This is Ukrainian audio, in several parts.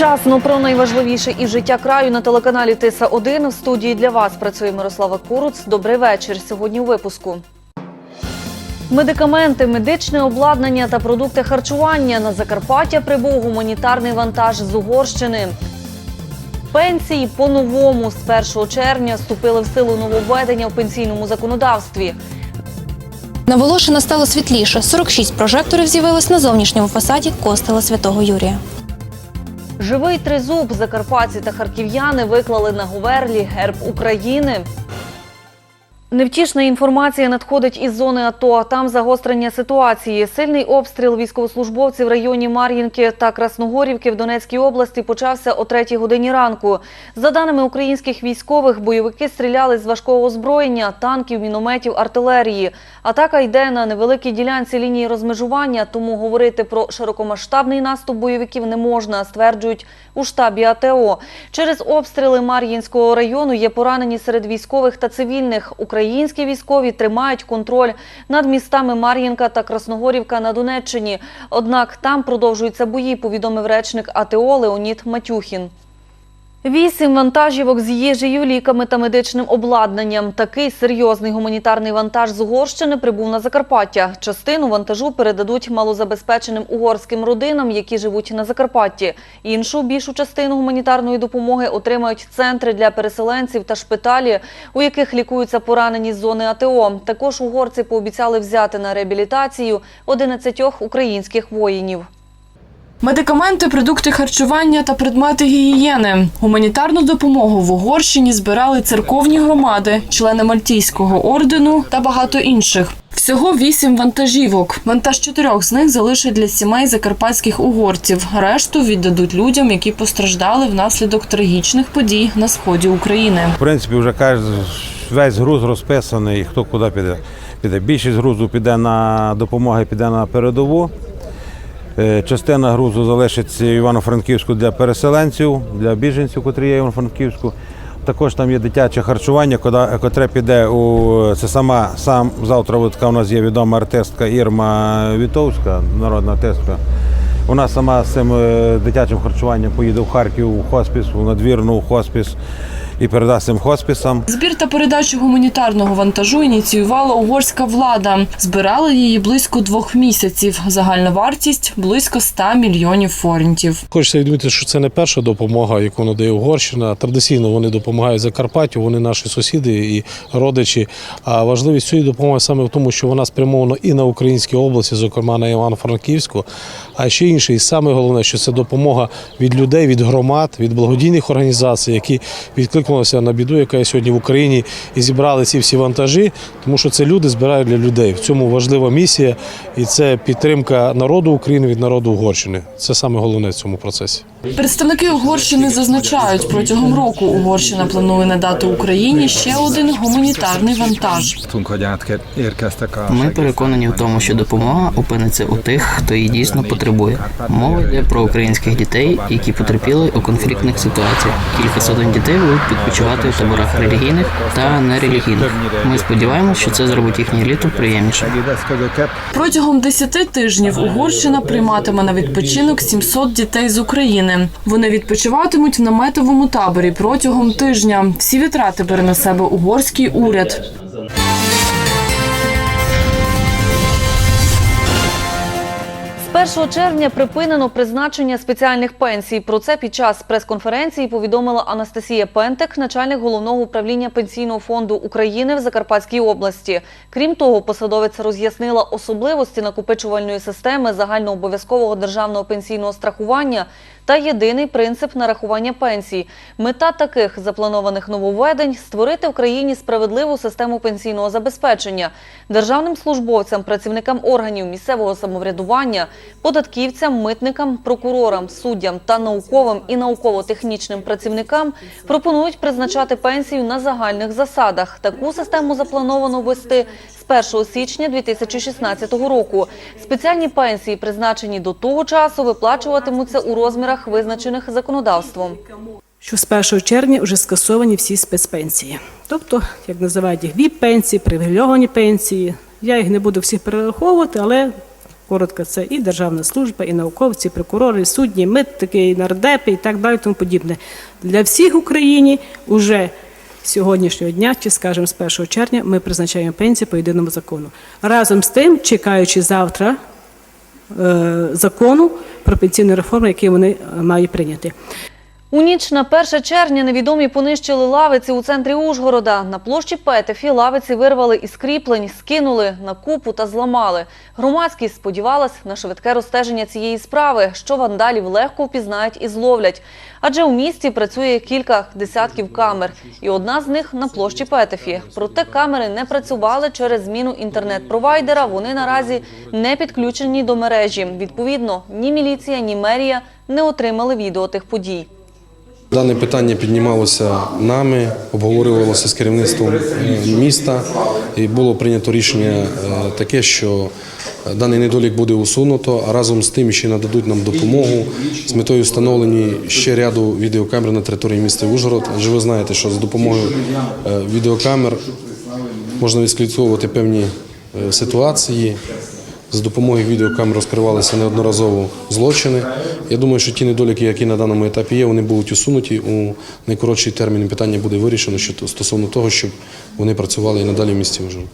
Вчасно про найважливіше із життя краю на телеканалі Тиса 1 В студії для вас працює Мирослава Куруц. Добрий вечір. Сьогодні у випуску. Медикаменти, медичне обладнання та продукти харчування на Закарпаття прибув гуманітарний вантаж з Угорщини. Пенсії по-новому з 1 червня вступили в силу нововведення в пенсійному законодавстві. На Волошина стало світліше. 46 прожекторів з'явилось на зовнішньому фасаді костела Святого Юрія. Живий тризуб закарпатці та харків'яни виклали на гуверлі герб України. Невтішна інформація надходить із зони АТО. Там загострення ситуації. Сильний обстріл військовослужбовців в районі Мар'їнки та Красногорівки в Донецькій області почався о третій годині ранку. За даними українських військових, бойовики стріляли з важкого озброєння, танків, мінометів, артилерії. Атака йде на невеликій ділянці лінії розмежування, тому говорити про широкомасштабний наступ бойовиків не можна, стверджують у штабі АТО. Через обстріли Мар'їнського району є поранені серед військових та цивільних. Українські військові тримають контроль над містами Мар'їнка та Красногорівка на Донеччині. Однак там продовжуються бої, повідомив речник АТО Леонід Матюхін. Вісім вантажівок з їжею, ліками та медичним обладнанням. Такий серйозний гуманітарний вантаж з Угорщини прибув на Закарпаття. Частину вантажу передадуть малозабезпеченим угорським родинам, які живуть на Закарпатті. Іншу більшу частину гуманітарної допомоги отримають центри для переселенців та шпиталі, у яких лікуються поранені з зони АТО. Також угорці пообіцяли взяти на реабілітацію 11 українських воїнів. Медикаменти, продукти харчування та предмети гігієни. Гуманітарну допомогу в Угорщині збирали церковні громади, члени Мальтійського ордену та багато інших. Всього вісім вантажівок. Вантаж чотирьох з них залишать для сімей закарпатських угорців. Решту віддадуть людям, які постраждали внаслідок трагічних подій на сході України. В принципі, вже каже, весь груз розписаний, хто куди піде. піде. Більшість грузу піде на допомоги, піде на передову. Е, Частина грузу залишиться Івано-Франківську для переселенців, для біженців, котрі є в Івано-Франківську. Також там є дитяче харчування, котре піде у це сама сам завтра. Така у нас є відома артистка Ірма Вітовська, народна артистка. Вона сама з цим е, дитячим харчуванням поїде в Харків у хоспіс, у надвірну у хоспіс і передасть цим хоспісам. Збір та передачу гуманітарного вантажу ініціювала угорська влада. Збирали її близько двох місяців. Загальна вартість близько 100 мільйонів форінтів. Хочеться відмітити, що це не перша допомога, яку надає Угорщина. Традиційно вони допомагають Закарпаттю, вони наші сусіди і родичі. А важливість цієї допомоги саме в тому, що вона спрямована і на Українській області, зокрема на Івано-Франківську. А ще інше, і саме головне, що це допомога від людей, від громад, від благодійних організацій, які відкликнулися на біду, яка є сьогодні в Україні, і зібрали ці всі вантажі, тому що це люди збирають для людей. В цьому важлива місія, і це підтримка народу України від народу Угорщини. Це саме головне в цьому процесі. Представники Угорщини зазначають, протягом року Угорщина планує надати Україні ще один гуманітарний вантаж. Ми переконані в тому, що допомога опиниться у тих, хто її дійсно потребує. Мова йде про українських дітей, які потерпіли у конфліктних ситуаціях. Кілька сотень дітей будуть відпочивати у таборах релігійних та нерелігійних. Ми сподіваємося, що це зробить їхнє літо приємніше. Протягом 10 тижнів Угорщина прийматиме на відпочинок 700 дітей з України. Вони відпочиватимуть в наметовому таборі протягом тижня. Всі витрати бере на себе угорський уряд. З 1 червня припинено призначення спеціальних пенсій. Про це під час прес-конференції повідомила Анастасія Пентек, начальник головного управління пенсійного фонду України в Закарпатській області. Крім того, посадовиця роз'яснила особливості накопичувальної системи загальнообов'язкового державного пенсійного страхування та єдиний принцип нарахування пенсій. Мета таких запланованих нововведень створити в країні справедливу систему пенсійного забезпечення державним службовцям, працівникам органів місцевого самоврядування, податківцям, митникам, прокурорам, суддям та науковим і науково-технічним працівникам пропонують призначати пенсію на загальних засадах. Таку систему заплановано ввести з 1 січня 2016 року. Спеціальні пенсії, призначені до того часу, виплачуватимуться у розмірах, визначених законодавством. що з 1 червня вже скасовані всі спецпенсії. Тобто, як називають їх ВІП-пенсії, привілейовані пенсії. Я їх не буду всіх перераховувати, але коротко, це і державна служба, і науковці, і прокурори, і судді, митники, і нардепи, і так далі, тому подібне. Для всіх в Україні сьогоднішнього дня, чи скажімо, з 1 червня, ми призначаємо пенсії по єдиному закону. Разом з тим, чекаючи завтра е, закону про пенсійну реформу, який вони е, мають прийняти. У ніч на 1 червня невідомі понищили лавиці у центрі Ужгорода. На площі Петефі лавиці вирвали із кріплень, скинули на купу та зламали. Громадськість сподівалась на швидке розстеження цієї справи, що вандалів легко впізнають і зловлять. Адже у місті працює кілька десятків камер, і одна з них на площі Петефі. Проте камери не працювали через зміну інтернет-провайдера. Вони наразі не підключені до мережі. Відповідно, ні міліція, ні мерія не отримали відео тих подій. Дане питання піднімалося нами, обговорювалося з керівництвом е, міста, і було прийнято рішення е, таке, що е, даний недолік буде усунуто, а разом з тим ще нададуть нам допомогу з метою встановлення ще ряду відеокамер на території міста Ужгород. Адже ви знаєте, що з допомогою відеокамер можна відслідковувати певні ситуації. З допомогою відеокамер розкривалися неодноразово злочини. Я думаю, що ті недоліки, які на даному етапі є, вони будуть усунуті у найкоротший термін. Питання буде вирішено стосовно того, щоб вони працювали і надалі в місті Ужгород.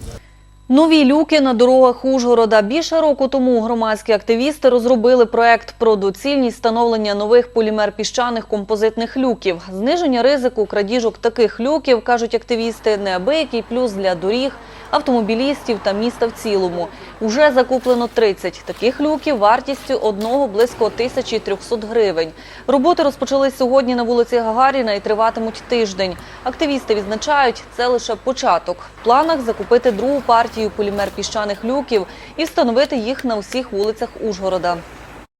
Нові люки на дорогах Ужгорода. Більше року тому громадські активісти розробили проект про доцільність встановлення нових полімер-піщаних композитних люків. Зниження ризику крадіжок таких люків, кажуть активісти, неабиякий плюс для доріг, автомобілістів та міста в цілому. Уже закуплено 30 таких люків вартістю одного близько 1300 гривень. Роботи розпочались сьогодні на вулиці Гагаріна і триватимуть тиждень. Активісти відзначають, це лише початок. В планах закупити другу партію полімер піщаних люків і встановити їх на усіх вулицях Ужгорода.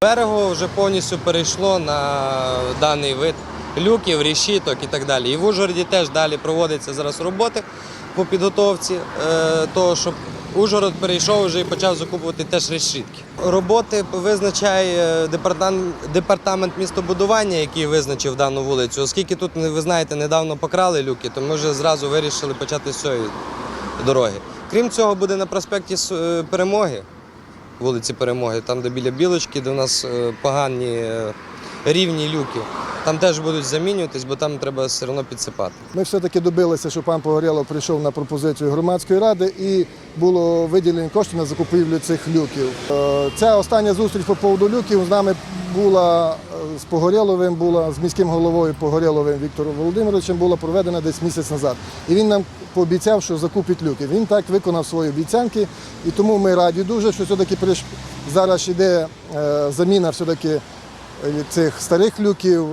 Берего вже повністю перейшло на даний вид люків, рішіток і так далі. І в Ужгороді теж далі проводяться зараз роботи по підготовці е, того, щоб Ужгород перейшов вже і почав закупувати теж решітки. Роботи визначає департамент, департамент містобудування, який визначив дану вулицю. Оскільки тут, ви знаєте, недавно покрали люки, то ми вже зразу вирішили почати з цієї дороги. Крім цього, буде на проспекті е, Перемоги вулиці Перемоги, там, де біля білочки, де у нас е, погані рівні люки. Там теж будуть замінюватись, бо там треба все одно підсипати. Ми все-таки добилися, що пан Погорєлов прийшов на пропозицію громадської ради і було виділені кошти на закупівлю цих люків. Е, Ця остання зустріч по поводу люків з нами була е, з Погорєловим, була з міським головою Погорєловим Віктором Володимировичем, була проведена десь місяць назад. І він нам пообіцяв, що закупить люки. Він так виконав свої обіцянки, і тому ми раді дуже, що все-таки зараз йде е, заміна все-таки цих старих люків,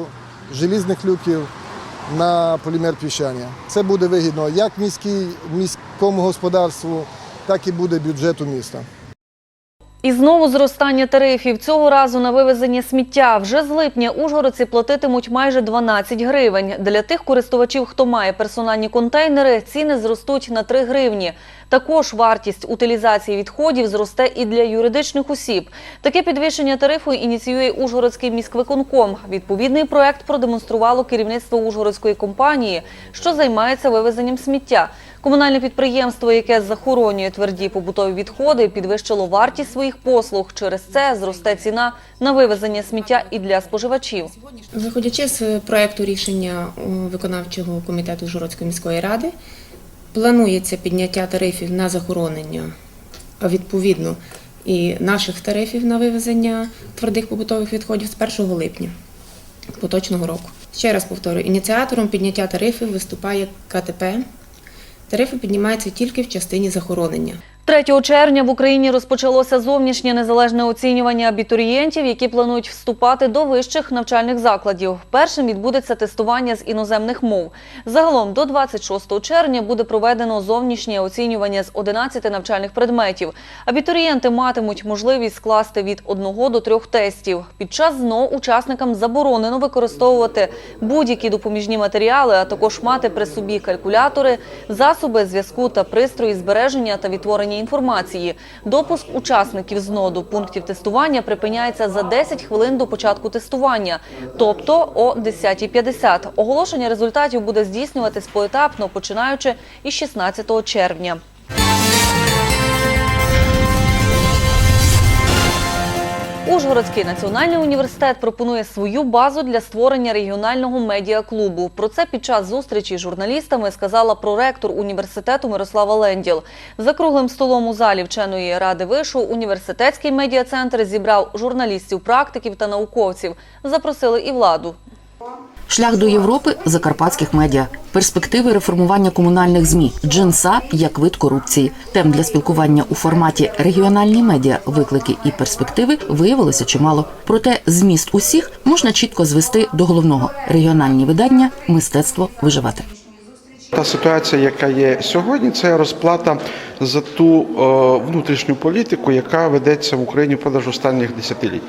желізних люків на полімер піщання. Це буде вигідно як міській, міському господарству, так і буде бюджету міста. І знову зростання тарифів. Цього разу на вивезення сміття. Вже з липня ужгородці платитимуть майже 12 гривень. Для тих користувачів, хто має персональні контейнери, ціни зростуть на 3 гривні. Також вартість утилізації відходів зросте і для юридичних осіб. Таке підвищення тарифу ініціює Ужгородський міськвиконком. Відповідний проект продемонструвало керівництво Ужгородської компанії, що займається вивезенням сміття. Комунальне підприємство, яке захоронює тверді побутові відходи, підвищило вартість своїх послуг. Через це зросте ціна на вивезення сміття і для споживачів. Виходячи з проекту рішення виконавчого комітету Жородської міської ради, планується підняття тарифів на захоронення, відповідно і наших тарифів на вивезення твердих побутових відходів з 1 липня поточного року. Ще раз повторюю, ініціатором підняття тарифів виступає КТП. Тарифи піднімаються тільки в частині захоронення. 3 червня в Україні розпочалося зовнішнє незалежне оцінювання абітурієнтів, які планують вступати до вищих навчальних закладів. Першим відбудеться тестування з іноземних мов. Загалом до 26 червня буде проведено зовнішнє оцінювання з 11 навчальних предметів. Абітурієнти матимуть можливість скласти від 1 до 3 тестів. Під час ЗНО учасникам заборонено використовувати будь-які допоміжні матеріали, а також мати при собі калькулятори, засоби зв'язку та пристрої збереження та відтворення інформації. Допуск учасників ЗНО до пунктів тестування припиняється за 10 хвилин до початку тестування, тобто о 10.50. Оголошення результатів буде здійснюватись поетапно, починаючи із 16 червня. Ужгородський національний університет пропонує свою базу для створення регіонального медіаклубу. Про це під час зустрічі з журналістами сказала проректор університету Мирослава Ленділ. За круглим столом у залі вченої ради вишу університетський медіа-центр зібрав журналістів, практиків та науковців. Запросили і владу. Шлях до Європи закарпатських медіа, перспективи реформування комунальних змі, джинса як вид корупції. Тем для спілкування у форматі регіональні медіа, виклики і перспективи виявилося чимало. Проте зміст усіх можна чітко звести до головного регіональні видання, мистецтво виживати. Та ситуація, яка є сьогодні, це розплата за ту е, внутрішню політику, яка ведеться в Україні впродовж останніх десятиліть.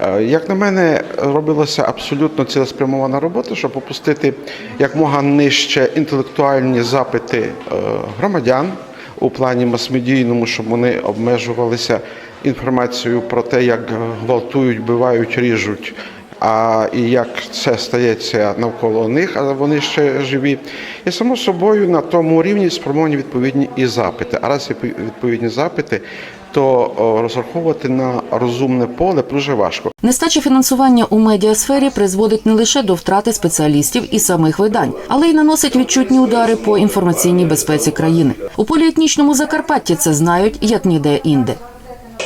Е, як на мене, робилася абсолютно цілеспрямована робота, щоб опустити якмога нижче інтелектуальні запити е, громадян у плані мас-медійному, щоб вони обмежувалися інформацією про те, як гвалтують, вбивають, ріжуть а і як це стається навколо них, але вони ще живі. І само собою на тому рівні сформовані відповідні і запити. А раз є відповідні запити, то розраховувати на розумне поле дуже важко. Нестача фінансування у медіасфері призводить не лише до втрати спеціалістів і самих видань, але й наносить відчутні удари по інформаційній безпеці країни. У поліетнічному Закарпатті це знають як ніде інде.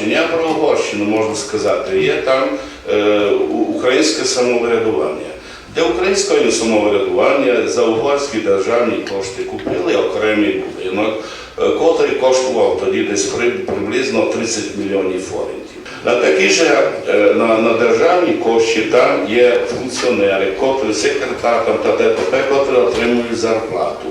Я про Угорщину можна сказати. Є там е, українське самоврядування. Де українське самоврядування за угорські державні кошти купили окремий будинок, е, котрий коштував тоді десь при- приблизно 30 мільйонів форинтів. На такі же е, на, на державні кошти там є функціонери, котрі секретар та ДТП, котрі отримують зарплату.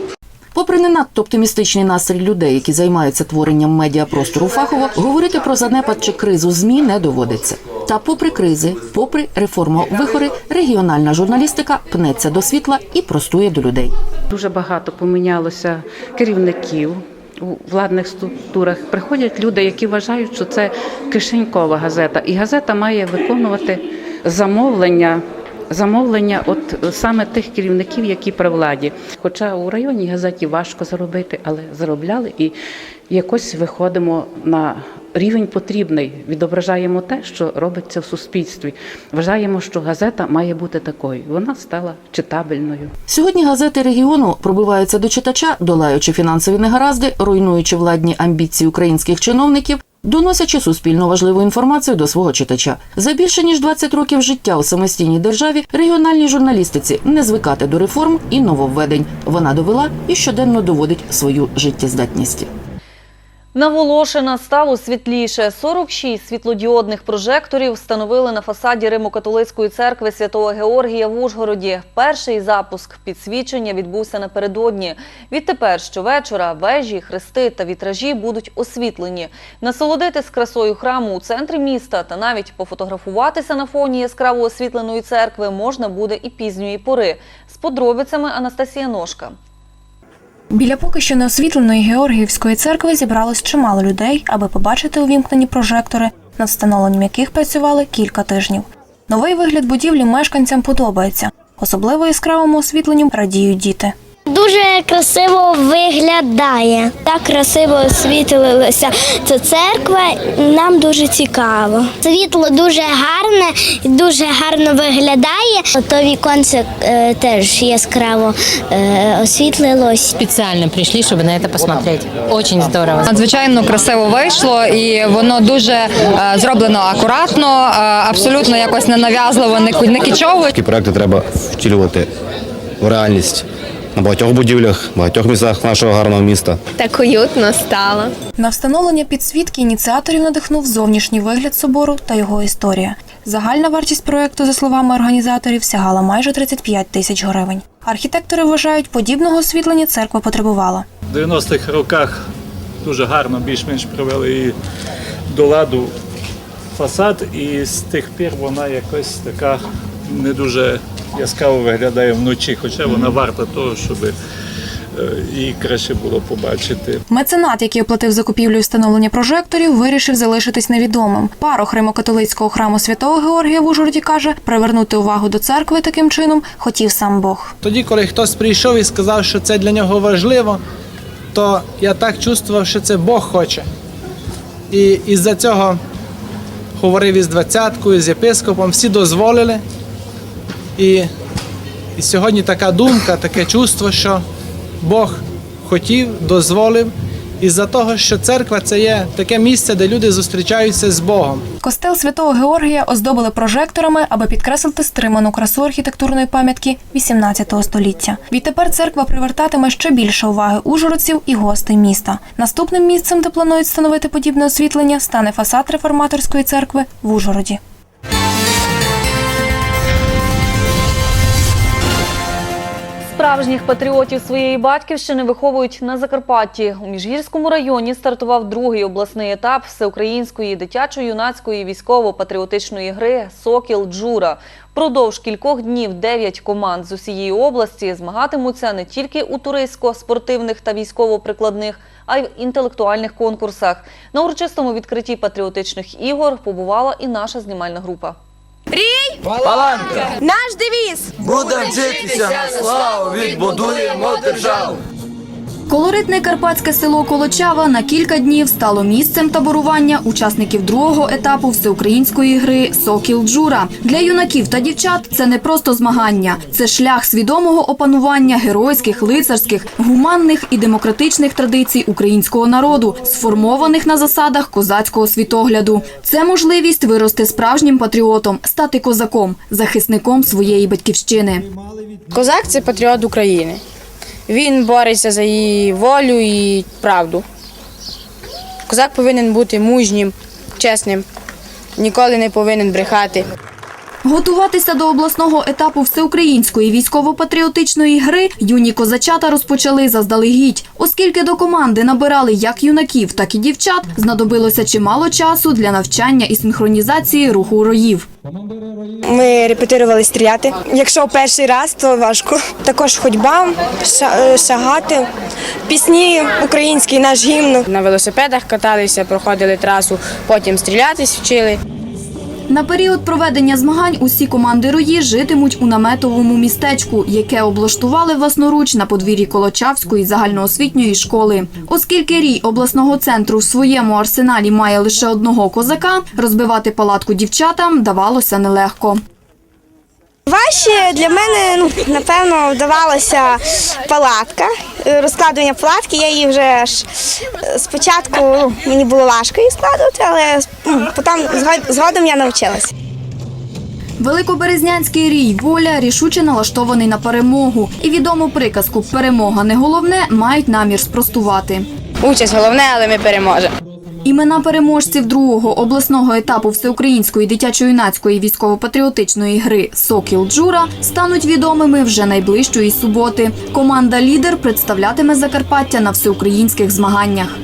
Попри не надто оптимістичний настрій людей, які займаються творенням медіапростору фахово, говорити про занепад чи кризу змі не доводиться. Та, попри кризи, попри реформу вихори, регіональна журналістика пнеться до світла і простує до людей. Дуже багато помінялося керівників у владних структурах. Приходять люди, які вважають, що це кишенькова газета, і газета має виконувати замовлення. Замовлення, от саме тих керівників, які при владі. Хоча у районній газеті важко заробити, але заробляли і якось виходимо на рівень потрібний, відображаємо те, що робиться в суспільстві. Вважаємо, що газета має бути такою. Вона стала читабельною. Сьогодні газети регіону пробиваються до читача, долаючи фінансові негаразди, руйнуючи владні амбіції українських чиновників. Доносячи суспільно важливу інформацію до свого читача за більше ніж 20 років життя у самостійній державі регіональній журналістиці не звикати до реформ і нововведень. Вона довела і щоденно доводить свою життєздатність. На Волошина стало світліше. 46 світлодіодних прожекторів встановили на фасаді Римо-католицької церкви Святого Георгія в Ужгороді. Перший запуск підсвічення відбувся напередодні. Відтепер щовечора вежі, хрести та вітражі будуть освітлені. Насолодитись красою храму у центрі міста та навіть пофотографуватися на фоні яскраво освітленої церкви можна буде і пізньої пори. З подробицями Анастасія Ножка. Біля поки що неосвітленої Георгіївської церкви зібралось чимало людей, аби побачити увімкнені прожектори, над встановленням яких працювали кілька тижнів. Новий вигляд будівлі мешканцям подобається. Особливо яскравому освітленню радіють діти. Дуже красиво виглядає. Так красиво освітлилася ця церква. Нам дуже цікаво. Світло дуже гарне, дуже гарно виглядає. То віконце е, теж яскраво е, освітлилось. Специально пришли, чтобы на это посмотреть. Очень здорово. Надзвичайно красиво вийшло, і воно дуже е, зроблено акуратно, е, абсолютно якось не нав'язливо, не не кічово. Такі проекти треба втілювати в реальність на багатьох будівлях, багатьох містах нашого гарного міста. Так уютно стало. На встановлення підсвітки ініціаторів надихнув зовнішній вигляд собору та його історія. Загальна вартість проекту, за словами організаторів, сягала майже 35 тисяч гривень. Архітектори вважають, подібного освітлення церква потребувала. В 90-х роках дуже гарно більш-менш привели і до ладу фасад, і з тих пір вона якось така не дуже яскраво виглядає вночі, хоча вона варта того, щоб е, її краще було побачити. Меценат, який оплатив закупівлю і встановлення прожекторів, вирішив залишитись невідомим. Парох Римо-католицького храму святого Георгія в Ужгороді каже, привернути увагу до церкви таким чином хотів сам Бог. Тоді, коли хтось прийшов і сказав, що це для нього важливо, то я так чувствував, що це Бог хоче. І із-за цього говорив із двадцяткою, з єпископом, всі дозволили. І, і сьогодні така думка, таке чувство, що Бог хотів, дозволив, із-за того, що церква це є таке місце, де люди зустрічаються з Богом. Костел святого Георгія оздобили прожекторами, аби підкреслити стриману красу архітектурної пам'ятки XVIII століття. Відтепер церква привертатиме ще більше уваги ужгородців і гостей міста. Наступним місцем, де планують встановити подібне освітлення, стане фасад реформаторської церкви в Ужгороді. Справжніх патріотів своєї батьківщини виховують на Закарпатті. У Міжгірському районі стартував другий обласний етап всеукраїнської дитячо-юнацької військово-патріотичної гри Сокіл Джура. Продовж кількох днів дев'ять команд з усієї області змагатимуться не тільки у туристсько-спортивних та військово-прикладних, а й в інтелектуальних конкурсах. На урочистому відкритті патріотичних ігор побувала і наша знімальна група. Рій! Паланка! Наш девіз! Будемо вчитися на славу, відбудуємо державу. Колоритне карпатське село Колочава на кілька днів стало місцем таборування учасників другого етапу всеукраїнської гри Сокіл Джура. Для юнаків та дівчат це не просто змагання, це шлях свідомого опанування геройських, лицарських, гуманних і демократичних традицій українського народу, сформованих на засадах козацького світогляду. Це можливість вирости справжнім патріотом, стати козаком, захисником своєї батьківщини. Козак це патріот України. Він бореться за її волю і правду. Козак повинен бути мужнім, чесним, ніколи не повинен брехати. Готуватися до обласного етапу всеукраїнської військово-патріотичної гри юні козачата розпочали заздалегідь, оскільки до команди набирали як юнаків, так і дівчат, знадобилося чимало часу для навчання і синхронізації руху роїв. Ми репетирували стріляти. Якщо перший раз, то важко. Також ходьба, е, шагати, пісні українські, наш гімн. На велосипедах каталися, проходили трасу, потім стрілятись вчили. На період проведення змагань усі команди рої житимуть у наметовому містечку, яке облаштували власноруч на подвір'ї Колочавської загальноосвітньої школи. Оскільки рій обласного центру в своєму арсеналі має лише одного козака, розбивати палатку дівчатам давалося нелегко. Важче для мене ну, напевно вдавалася палатка, е, розкладування палатки. Я її вже ж е, спочатку ну, мені було важко її складувати, але м, потім згодом я навчилася. Великоберезнянський рій воля рішуче налаштований на перемогу. І відому приказку Перемога не головне мають намір спростувати. Участь головне, але ми переможемо. Імена переможців другого обласного етапу всеукраїнської дитячо-юнацької військово-патріотичної гри Сокіл Джура стануть відомими вже найближчої суботи. Команда Лідер представлятиме Закарпаття на всеукраїнських змаганнях.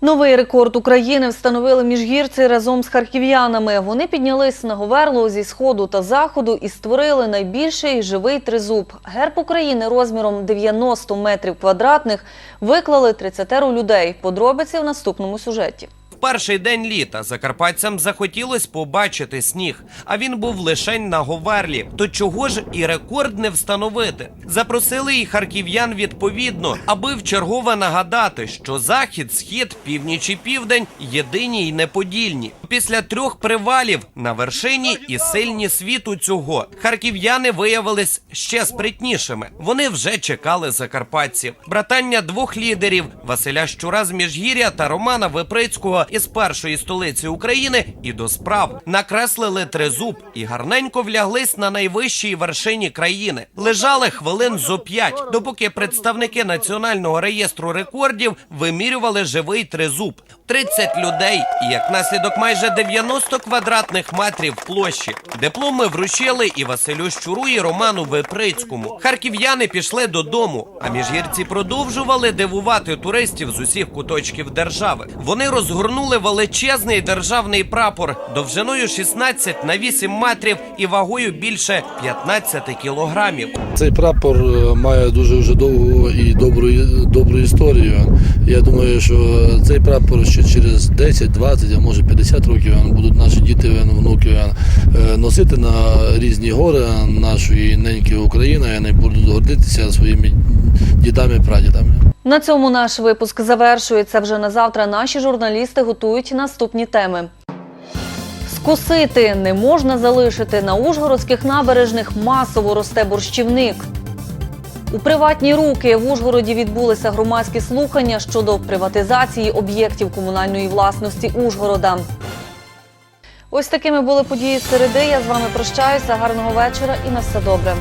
Новий рекорд України встановили міжгірці разом з харків'янами. Вони піднялись на Говерло зі сходу та заходу і створили найбільший живий тризуб. Герб України розміром 90 метрів квадратних виклали 30 людей. Подробиці в наступному сюжеті. Перший день літа закарпатцям захотілось побачити сніг, а він був лишень на Говерлі. То чого ж і рекорд не встановити? Запросили і харків'ян відповідно, аби вчергове нагадати, що захід, схід, північ і південь єдині й неподільні. Після трьох привалів на вершині і сильні світу цього харків'яни виявились ще спритнішими. Вони вже чекали закарпатців. Братання двох лідерів Василя Щура з Міжгір'я та Романа Виприцького із першої столиці України і до справ накреслили тризуб і гарненько вляглись на найвищій вершині країни. Лежали хвилин зо п'ять, допоки представники національного реєстру рекордів вимірювали живий тризуб. 30 людей і як наслідок майже 90 квадратних метрів площі. Дипломи вручили і Василю Щуру, і Роману Виприцькому. Харків'яни пішли додому, а міжгірці продовжували дивувати туристів з усіх куточків держави. Вони розгорнули величезний державний прапор довжиною 16 на 8 метрів і вагою більше 15 кілограмів. Цей прапор е, має дуже вже довгу і добру, добру історію. Я думаю, що цей прапор ще через 10, 20, а може 50 років е, будуть наші діти, е, внуки е, носити на різні гори нашої неньки України. і Вони будуть гордитися своїми дідами, прадідами. На цьому наш випуск завершується. Вже на завтра наші журналісти готують наступні теми. Косити не можна залишити. На ужгородських набережних масово росте борщівник. У приватні руки в Ужгороді відбулися громадські слухання щодо приватизації об'єктів комунальної власності Ужгорода. Ось такими були події середи. Я з вами прощаюся. Гарного вечора і на все добре.